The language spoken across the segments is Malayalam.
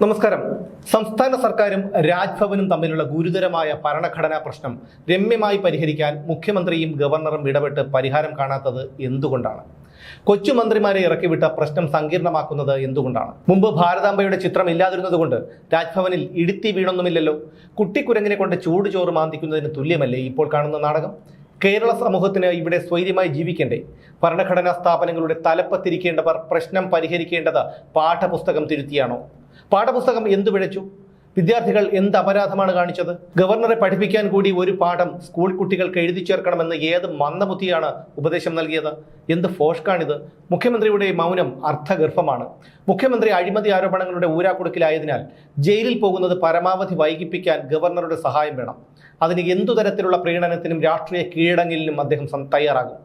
നമസ്കാരം. സംസ്ഥാന സർക്കാരും രാജ്ഭവനും തമ്മിലുള്ള ഗുരുതരമായ ഭരണഘടനാ പ്രശ്നം രമ്യമായി പരിഹരിക്കാൻ മുഖ്യമന്ത്രിയും ഗവർണറും ഇടപെട്ട് പരിഹാരം കാണാത്തത് എന്തുകൊണ്ടാണ്? കൊച്ചു മന്ത്രിമാരെ ഇറക്കിവിട്ട പ്രശ്നം സങ്കീർണമാക്കുന്നത് എന്തുകൊണ്ടാണ്? മുമ്പ് ഭാരതാംബയുടെ ചിത്രം ഇല്ലാതിരുന്നതുകൊണ്ട് രാജ്ഭവനിൽ ഇടുത്തി വീണൊന്നുമില്ലല്ലോ. കുട്ടിക്കുരങ്ങിനെ കൊണ്ട് ചൂട് ചോറ് മാന്തിക്കുന്നതിന് തുല്യമല്ലേ ഇപ്പോൾ കാണുന്ന നാടകം? കേരള സമൂഹത്തിന് ഇവിടെ സ്വൈര്യമായി ജീവിക്കണ്ടേ? ഭരണഘടനാ സ്ഥാപനങ്ങളുടെ തലപ്പത്തിരിക്കേണ്ടവർ പ്രശ്നം പരിഹരിക്കേണ്ടത് പാഠപുസ്തകം തിരുത്തിയാണോ? പാഠപുസ്തകം എന്തു പിഴച്ചു? വിദ്യാർത്ഥികൾ എന്ത് അപരാധമാണ് കാണിച്ചത്? ഗവർണറെ പഠിപ്പിക്കാൻ കൂടി ഒരു പാഠം സ്കൂൾ കുട്ടികൾക്ക് എഴുതി ചേർക്കണമെന്ന് ഏത് മന്ദബുദ്ധിയാണ് ഉപദേശം നൽകിയത്? എന്ത് ഫോഷ്കാണിത്? മുഖ്യമന്ത്രിയുടെ മൗനം അർത്ഥഗർഭമാണ്. മുഖ്യമന്ത്രി അഴിമതി ആരോപണങ്ങളുടെ ഊരാക്കുടുക്കിലായതിനാൽ ജയിലിൽ പോകുന്നത് പരമാവധി വൈകിപ്പിക്കാൻ ഗവർണറുടെ സഹായം വേണം. അതിന് എന്തു തരത്തിലുള്ള പ്രീണനത്തിനും രാഷ്ട്രീയ കീഴടങ്ങലിനും അദ്ദേഹം തയ്യാറാകും.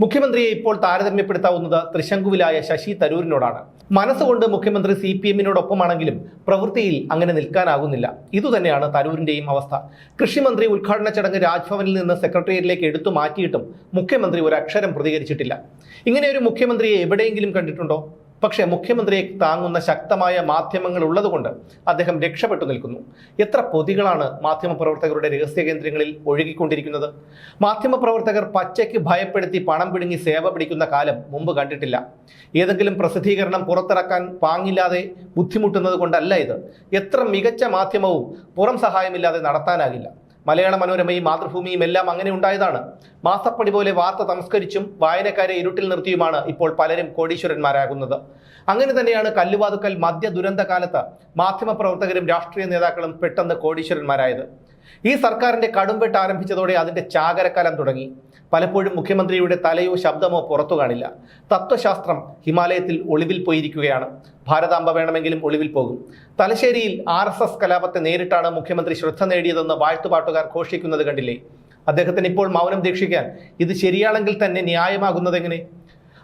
മുഖ്യമന്ത്രിയെ ഇപ്പോൾ താരതമ്യപ്പെടുത്താവുന്നത് തൃശങ്കുവിലായ ശശി തരൂരിനോടാണ്. മനസ്സുകൊണ്ട് മുഖ്യമന്ത്രി സി പി എമ്മിനോടൊപ്പമാണെങ്കിലും പ്രവൃത്തിയിൽ അങ്ങനെ നിൽക്കാനാകുന്നില്ല. ഇതുതന്നെയാണ് തരൂരിന്റെയും അവസ്ഥ. കൃഷിമന്ത്രി ഉദ്ഘാടന ചടങ്ങ് രാജ്ഭവനിൽ നിന്ന് സെക്രട്ടേറിയറ്റിലേക്ക് എടുത്തു മാറ്റിയിട്ടും മുഖ്യമന്ത്രി ഒരു അക്ഷരം പ്രതികരിച്ചിട്ടില്ല. ഇങ്ങനെ ഒരു മുഖ്യമന്ത്രിയെ എവിടെയെങ്കിലും കണ്ടിട്ടുണ്ടോ? പക്ഷേ മുഖ്യമന്ത്രിയെ താങ്ങുന്ന ശക്തമായ മാധ്യമങ്ങൾ ഉള്ളതുകൊണ്ട് അദ്ദേഹം രക്ഷപ്പെട്ടു നിൽക്കുന്നു. എത്ര പൊതികളാണ് മാധ്യമപ്രവർത്തകരുടെ രഹസ്യ കേന്ദ്രങ്ങളിൽ ഒഴുകിക്കൊണ്ടിരിക്കുന്നത്? മാധ്യമപ്രവർത്തകർ പച്ചയ്ക്ക് ഭയപ്പെടുത്തി പണം പിടുങ്ങി സേവ പിടിക്കുന്ന കാലം മുമ്പ് കണ്ടിട്ടില്ല. ഏതെങ്കിലും പ്രസിദ്ധീകരണം പുറത്തിറക്കാൻ പാങ്ങില്ലാതെ ബുദ്ധിമുട്ടുന്നത് കൊണ്ടല്ല ഇത്. എത്ര മികച്ച മാധ്യമവും പുറം സഹായമില്ലാതെ നടത്താനാകില്ല. മലയാള മനോരമയും മാതൃഭൂമിയും എല്ലാം അങ്ങനെ ഉണ്ടായതാണ്. മാസപ്പടി പോലെ വാർത്ത സംസ്കരിച്ചും വായനക്കാരെ ഇരുട്ടിൽ നിർത്തിയുമാണ് ഇപ്പോൾ പലരും കോടീശ്വരന്മാരാകുന്നത്. അങ്ങനെ തന്നെയാണ് കല്ലുവാതുക്കൽ മദ്യ കാലത്ത് മാധ്യമപ്രവർത്തകരും രാഷ്ട്രീയ നേതാക്കളും പെട്ടെന്ന് കോടീശ്വരന്മാരായത്. ഈ സർക്കാരിന്റെ കടുംവെട്ട് ആരംഭിച്ചതോടെ അതിന്റെ ചാകരക്കാലം തുടങ്ങി. പലപ്പോഴും മുഖ്യമന്ത്രിയുടെ തലയോ ശബ്ദമോ പുറത്തു കാണില്ല. തത്വശാസ്ത്രം ഹിമാലയത്തിൽ ഒളിവിൽ പോയിരിക്കുകയാണ്. ഭാരതാംബ വേണമെങ്കിലും ഒളിവിൽ പോകും. തലശ്ശേരിയിൽ ആർ എസ് എസ് കലാപത്തെ നേരിട്ടാണ് മുഖ്യമന്ത്രി ശ്രദ്ധ നേടിയതെന്ന് വാഴ്ത്തുപാട്ടുകാർ ഘോഷിക്കുന്നത് കണ്ടില്ലേ? അദ്ദേഹത്തിന് ഇപ്പോൾ മൗനം ദീക്ഷിക്കാൻ ഇത് ശരിയാണെങ്കിൽ തന്നെ ന്യായമാകുന്നത് എങ്ങനെ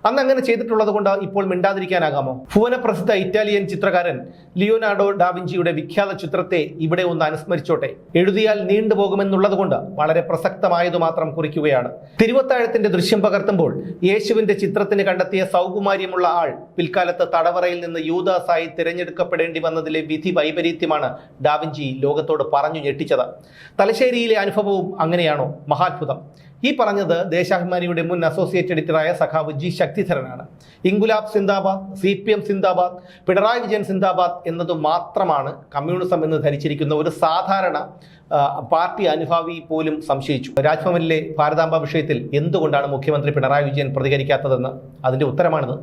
അന്ന് അങ്ങനെ ചെയ്തിട്ടുള്ളത് കൊണ്ട് ഇപ്പോൾ മിണ്ടാതിരിക്കാനാകാമോ? ഭുവനപ്രസിദ്ധ ഇറ്റാലിയൻ ചിത്രകാരൻ ലിയോനാർഡോ ഡാവിഞ്ചിയുടെ വിഖ്യാത ചിത്രത്തെ ഇവിടെ ഒന്ന് അനുസ്മരിച്ചോട്ടെ. എഴുതിയാൽ നീണ്ടുപോകുമെന്നുള്ളത് കൊണ്ട് വളരെ പ്രസക്തമായത് മാത്രം കുറിക്കുകയാണ്. തിരുവത്താഴത്തിന്റെ ദൃശ്യം പകർത്തുമ്പോൾ യേശുവിന്റെ ചിത്രത്തിന് കണ്ടെത്തിയ സൗകുമാര്യമുള്ള ആൾ പിൽക്കാലത്ത് തടവറയിൽ നിന്ന് യൂദാസായി തിരഞ്ഞെടുക്കപ്പെടേണ്ടി വന്നതിലെ വിധി വൈപരീത്യമാണ് ഡാവിഞ്ചി ലോകത്തോട് പറഞ്ഞു ഞെട്ടിച്ചത്. തലശ്ശേരിയിലെ അനുഭവവും അങ്ങനെയാണോ? മഹാത്ഭുതം. ഈ പറഞ്ഞത് ദേശാഭിമാനിയുടെ മുൻ അസോസിയേറ്റ് എഡിറ്ററായ സഖാവ് ജി ശക്തിധരനാണ്. ഇംഗുലാബ് സിന്ദാബാദ് സി പി എം സിന്ദാബാദ് പിണറായി വിജയൻ സിന്ദാബാദ് എന്നത് മാത്രമാണ് കമ്മ്യൂണിസം എന്ന് ധരിച്ചിരിക്കുന്ന ഒരു സാധാരണ പാർട്ടി അനുഭാവി പോലും സംശയിച്ചു. രാജ്ഭവനിലെ ഭാരതാംബ വിഷയത്തിൽ എന്തുകൊണ്ടാണ് മുഖ്യമന്ത്രി പിണറായി വിജയൻ പ്രതികരിക്കാത്തതെന്ന് അതിന്റെ ഉത്തരമാണിത്.